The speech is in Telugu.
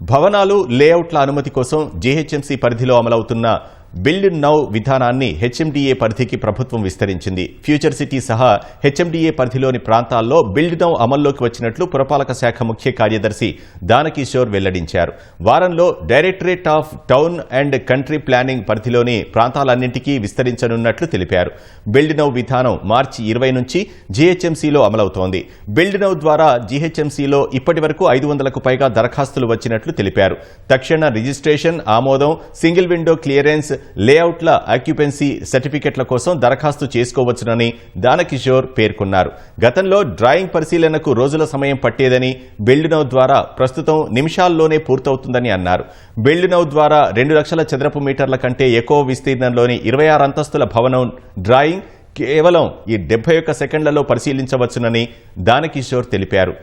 భవనాలు లేఅవుట్ల అనుమతి కోసం జీహెచ్ఎంసీ పరిధిలో అమలవుతున్న బిల్డ్ నౌ విధానాన్ని హెచ్ఎండిఏ పరిధికి ప్రభుత్వం విస్తరించింది. ఫ్యూచర్ సిటీ సహా హెచ్ఎండిఏ పరిధిలోని ప్రాంతాల్లో బిల్డ్ నౌ అమల్లోకి వచ్చినట్లు పురపాలక శాఖ ముఖ్య కార్యదర్శి దానకిషోర్ వెల్లడించారు. వారంలో directorate of town and country planning పరిధిలోని ప్రాంతాలన్నింటికీ విస్తరించనున్నట్లు తెలిపారు. బిల్డ్ నౌ విధానం మార్చి ఇరవై నుంచి జీహెచ్ఎంసీలో అమలవుతోంది. బిల్డ్ నౌ ద్వారా జీహెచ్ఎంసీలో ఇప్పటి వరకు ఐదు వందలకు పైగా దరఖాస్తులు వచ్చినట్లు తెలిపారు. తక్షణ రిజిస్ట్రేషన్ ఆమోదం సింగిల్ విండో క్లియరెన్స్ లేఅవుట్ల ఆక్యుపెన్సీ సర్టిఫికెట్ల కోసం దరఖాస్తు చేసుకోవచ్చునని దానకిషోర్ పేర్కొన్నారు. గతంలో డ్రాయింగ్ పరిశీలనకు రోజుల సమయం పట్టేదని బెల్డ్నౌ ద్వారా ప్రస్తుతం నిమిషాల్లోనే పూర్తవుతుందని అన్నారు. బెల్డ్నౌ ద్వారా రెండు లక్షల చదరపు మీటర్ల కంటే ఎక్కువ విస్తీర్ణంలోని ఇరవై ఆరు అంతస్తుల భవనం డ్రాయింగ్ కేవలం ఈ డెబ్బై ఒక్క సెకండ్లలో పరిశీలించవచ్చునని దానకిషోర్ తెలిపారు.